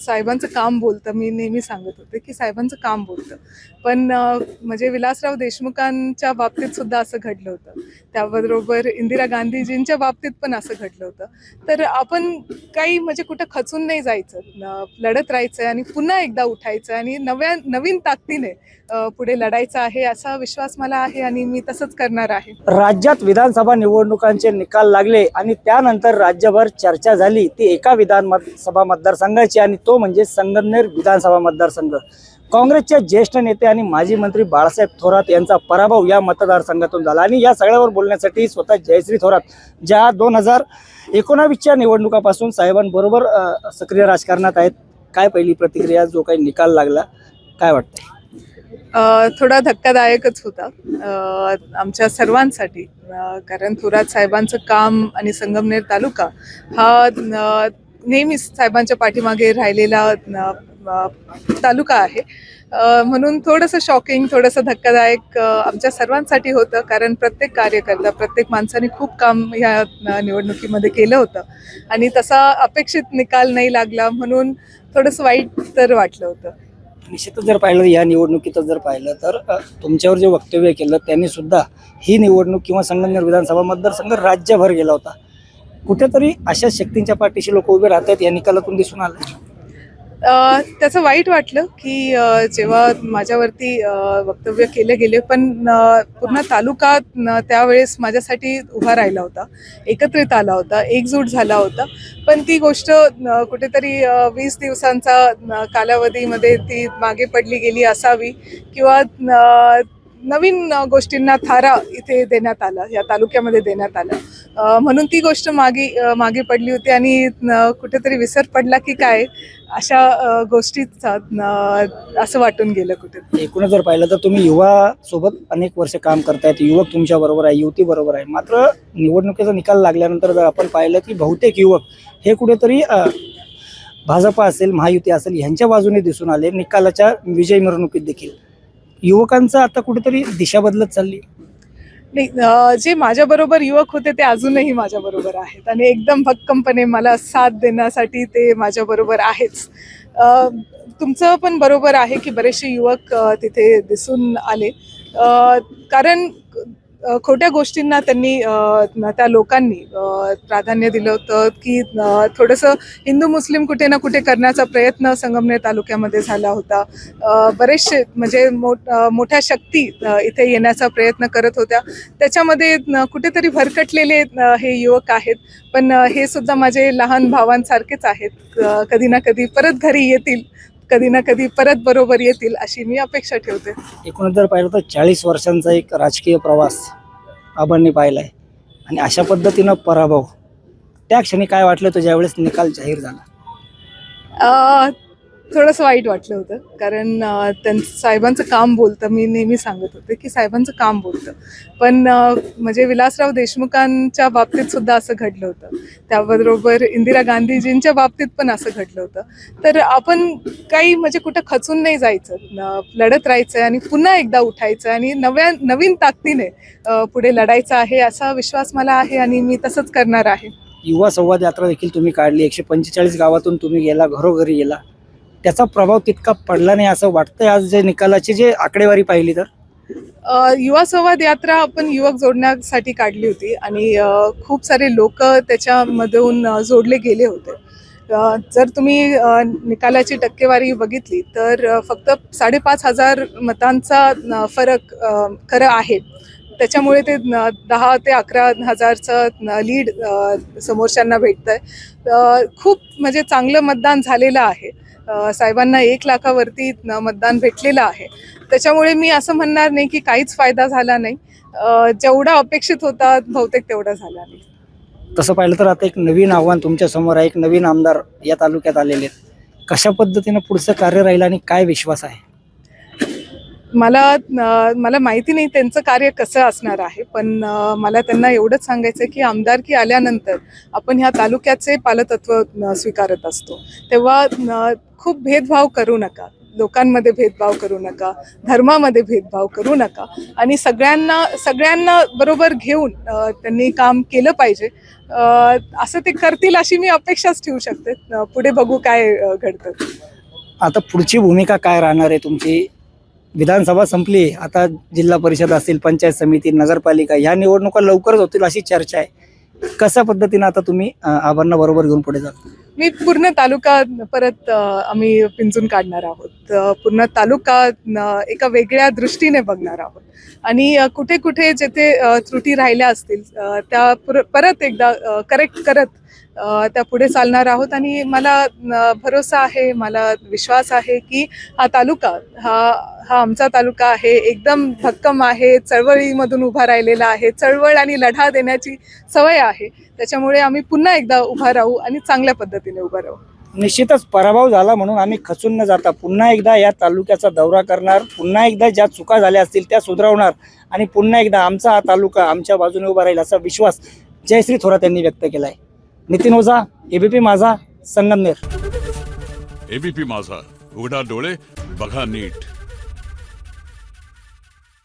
साहेबांचं काम बोलतं. मी नेहमी सांगत होते की साहेबांचं काम बोलतं. पण म्हणजे विलासराव देशमुखांच्या बाबतीत सुद्धा असं घडलं होतं. त्याबरोबर इंदिरा गांधीजींच्या बाबतीत पण असं घडलं होतं. तर आपण काही म्हणजे कुठं खचून नाही जायचं. लढत राहायचं आणि पुन्हा एकदा उठायचं आणि नव्या नवीन ताकदीने पुढे लढायचं आहे असा विश्वास मला आहे आणि मी तसंच करणार आहे. राज्यात विधानसभा निवडणुकांचे निकाल लागले आणि त्यानंतर राज्यभर चर्चा झाली. ती एका विधानसभा मतदारसंघाची आणि तो म्हणजे संगमनेर विधानसभा मतदारसंघ. काँग्रेसचे ज्येष्ठ नेते आणि माजी मंत्री बाळासाहेब थोरात यांचा पराभव या मतदारसंघातून झाला आणि या सगळ्यावर बोलण्यासाठी स्वतः जयश्री थोरात ज्या दोन हजार एकोणावीसच्या निवडणुकापासून साहेबांबरोबर सक्रिय राजकारणात आहेत. काय पहिली प्रतिक्रिया? जो काही निकाल लागला काय वाटतं थोडा धक्कादायकच होता. आमच्या सर्वांसाठी. कारण थोरात साहेबांचं काम आणि संगमनेर तालुका हा नेहमीच साहेबांच्या पाठीमागे राहिलेला तालुका आहे. म्हणून थोडंसं शॉकिंग थोडंसं धक्कादायक आमच्या सर्वांसाठी होतं. कारण प्रत्येक कार्यकर्ता प्रत्येक माणसाने खूप काम ह्या निवडणुकीमध्ये केलं होतं. आणि तसा अपेक्षित निकाल नाही लागला म्हणून थोडंसं वाईट तर वाटलं होतं. निश्चितच जर पाहिलं या निवडणुकीतच जर पाहिलं तर तुमच्यावर जे वक्तव्य केलं त्यांनी सुद्धा ही निवडणूक किंवा संगमनेर विधानसभा मतदारसंघ राज्यभर गेला होता. कुठेतरी अशा शक्तींच्या पाठीशी लोक उभे राहतात या निकालातून दिसून आलं त्याचं वाईट वाटलं की जेव्हा माझ्यावरती वक्तव्य केले गेले पण पूर्ण तालुका त्यावेळेस माझ्यासाठी उभा राहिला होता एकत्रित आला होता एकजूट झाला होता. पण ती गोष्ट कुठेतरी वीस दिवसांचा कालावधीमध्ये ती मागे पडली गेली असावी किंवा नवीन गोष्टींना थारा इथे देण्यात आला या तालुक्यामध्ये देण्यात आला. म्हणून ती गोष्ट मागे मागे पडली होती आणि कुठेतरी विसर पडला की काय अशा गोष्टीच गोष्टीचा असं वाटून गेलं कुठे एकूणच जर पाहिलं तर तुम्ही युवा सोबत अनेक वर्ष काम करतायत युवक तुमच्या बरोबर आहे युवती बरोबर आहे. मात्र निवडणुकीचा निकाल लागल्यानंतर जर आपण पाहिलं की बहुतेक युवक हे कुठेतरी भाजपा असेल महायुती असेल ह्यांच्या बाजूने दिसून आले. निकालाच्या विजय मिरवणुकीत देखील. युवकांचं आता कुठेतरी दिशा बदलत चालली नाही जे माझ्याबरोबर युवक होते ते अजूनही माझ्याबरोबर आहेत. आणि एकदम भक्कमपणे मला साथ देण्यासाठी ते माझ्याबरोबर आहेच. तुमचं पण बरोबर आहे की बरेचसे युवक तिथे दिसून आले. कारण खोट्या गोष्टींना त्यांनी त्या लोकांनी प्राधान्य दिलं होतं की थोडंसं हिंदू मुस्लिम कुठे ना कुठे करण्याचा प्रयत्न संगमनेर तालुक्यामध्ये झाला होता. बरेचसे म्हणजे मोठ मोठ्या शक्ती इथे येण्याचा प्रयत्न करत होत्या. त्याच्यामध्ये कुठेतरी भरकटलेले हे युवक आहेत. पण हे सुद्धा माझे लहान भावांसारखेच आहेत. कधी ना कधी परत घरी येतील. कधी ना कधी परत बरोबर येतील अशी मी अपेक्षा ठेवते. एकूणच जर पाहिलं तर चाळीस वर्षांचा एक राजकीय प्रवास आबांनी पाहिला आहे आणि अशा पद्धतीनं पराभव. त्या क्षणी काय वाटलं होतं ज्यावेळेस निकाल जाहीर झाला? थोडंसं वाईट वाटलं होतं. कारण त्यांचं साहेबांचं काम बोलतं. मी नेहमी सांगत होते की साहेबांचं काम बोलतं. पण म्हणजे विलासराव देशमुखांच्या बाबतीत सुद्धा असं घडलं होतं. त्याबरोबर इंदिरा गांधीजींच्या बाबतीत पण असं घडलं होतं. तर आपण काही म्हणजे कुठं खचून नाही जायचं. लढत राहायचं आणि पुन्हा एकदा उठायचं आणि नव्या नवीन ताकदीने पुढे लढायचं आहे असा विश्वास मला आहे आणि मी तसंच करणार आहे. युवा संवाद यात्रा देखील तुम्ही काढली. एकशे पंचेचाळीस गावातून तुम्ही गेला घरोघरी गेला. त्याचा प्रभाव तितका पडला नाही असं वाटतंय आज जे निकालाची जे आकडेवारी पाहिली तर? अ, युवा संवाद यात्रा आपण युवक जोडण्यासाठी काढली होती आणि अ, खूप सारे लोक त्याच्यामधून अ, जोडले गेले होते. अ, जर तुम्ही अ, निकालाची टक्केवारी बघितली तर अ, फक्त साडेपाच हजार मतांचा अ, फरक अ, खरं आहे. त्याच्यामुळे ते दहा ते अकरा हजारचं लीड समोरच्यांना भेटतंय. आहे खूप म्हणजे चांगलं मतदान झालेलं आहे. साहेबांना एक लाखावरती मतदान भेटलेलं आहे. त्याच्यामुळे मी असं म्हणणार नाही की काहीच फायदा झाला नाही. जेवढा अपेक्षित होता बहुतेक तेवढा झाला नाही. तसं पाहिलं तर आता एक नवीन आव्हान तुमच्यासमोर आहे. एक नवीन आमदार या तालुक्यात आलेले आहेत. कशा पद्धतीनं पुढचं कार्य राहील आणि काय विश्वास आहे? मला मला माहिती नाही त्यांचं कार्य कसं असणार आहे पण मला त्यांना एवढंच सांगायचं की आमदारकी आल्यानंतर आपण ह्या तालुक्याचे पालतत्व स्वीकारत असतो. तेव्हा खूप भेदभाव करू नका. लोकांमध्ये भेदभाव करू नका. धर्मामध्ये भेदभाव करू नका. आणि सगळ्यांना सगळ्यांना बरोबर घेऊन त्यांनी काम केलं पाहिजे. असं ते करतील अशी मी अपेक्षाच ठेवू शकते. पुढे बघू काय घडतं. आता पुढची भूमिका काय राहणार आहे तुमची? विधानसभा संपली आता जिल्हा परिषद असतील पंचायत समिती नगरपालिका ह्या निवडणुका लवकरच होतील अशी चर्चा आहे. कशा पद्धतीने आता तुम्ही अं, आबांना बरोबर घेऊन पुढे जाल? मी पूर्ण तालुका परत आम्ही पिंजून काढणार आहोत. पूर्ण तालुका एका वेगळ्या दृष्टीने बघणार आहोत. आणि कुठे कुठे जेथे त्रुटी राहिल्या असतील त्या परत एकदा करेक्ट करत त्या पुढे चालणार आहोत आणि मला भरोसा आहे मला विश्वास आहे की हा तालुका हा हा आमचा तालुका आहे. एकदम भक्कम आहे चळवळीमधून उभा राहिलेला आहे. चळवळ आणि लढा देण्याची सवय आहे. त्याच्यामुळे आम्ही पुन्हा एकदा उभा राहू आणि चांगल्या पद्धतीने उभा राहू. निश्चितच पराभव झाला म्हणून आम्ही खचून न जाता पुन्हा एकदा या तालुक्याचा दौरा करणार पुन्हा एकदा ज्या चुका झाल्या असतील त्या सुधारवणार आणि पुन्हा एकदा आमचा हा तालुका आमच्या बाजूने उभा राहील असा विश्वास जयश्री थोरात यांनी व्यक्त केला आहे नितीन ओझा एबीपी माझा संगमनेर. एबीपी माझा. उघडा डोळे बघा नीट.